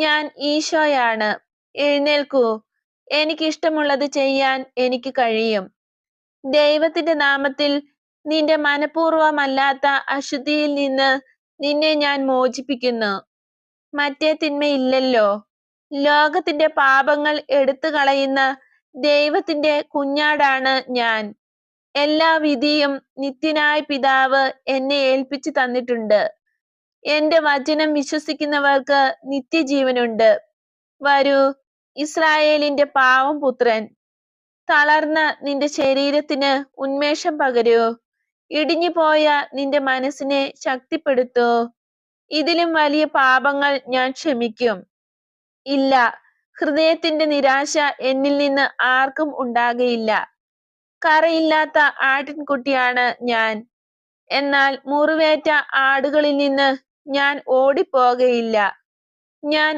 ഞാൻ ഈശോയാണ്. എഴുന്നേൽക്കൂ. എനിക്കിഷ്ടമുള്ളത് ചെയ്യാൻ എനിക്ക് കഴിയും. ദൈവത്തിന്റെ നാമത്തിൽ നിന്റെ മനഃപൂർവമല്ലാത്ത അശുദ്ധിയിൽ നിന്ന് നിന്നെ ഞാൻ മോചിപ്പിക്കുന്നു. മറ്റേ തിന്മയില്ലല്ലോ. ലോകത്തിന്റെ പാപങ്ങൾ എടുത്തു കളയുന്ന ദൈവത്തിന്റെ കുഞ്ഞാടാണ് ഞാൻ. എല്ലാ വിധിയും നിത്യനായ പിതാവ് എന്നെ ഏൽപ്പിച്ചു തന്നിട്ടുണ്ട്. എന്റെ വചനം വിശ്വസിക്കുന്നവർക്ക് നിത്യജീവനുണ്ട്. വരൂ ഇസ്രായേലിന്റെ പാവം പുത്രൻ തളർന്ന നിന്റെ ശരീരത്തിന് ഉന്മേഷം പകരൂ. ഇടിഞ്ഞു പോയ നിന്റെ മനസ്സിനെ ശക്തിപ്പെടുത്തൂ. ഇതിലും വലിയ പാപങ്ങൾ ഞാൻ ക്ഷമിക്കും. ഇല്ല ഹൃദയത്തിന്റെ നിരാശ എന്നിൽ നിന്ന് ആർക്കും ഉണ്ടാകയില്ല കറയില്ലാത്ത ആട്ടിൻകുട്ടിയാണ് ഞാൻ. എന്നാൽ മുറിവേറ്റ ആടുകളിൽ നിന്ന് ഞാൻ ഓടിപ്പോകയില്ല. ഞാൻ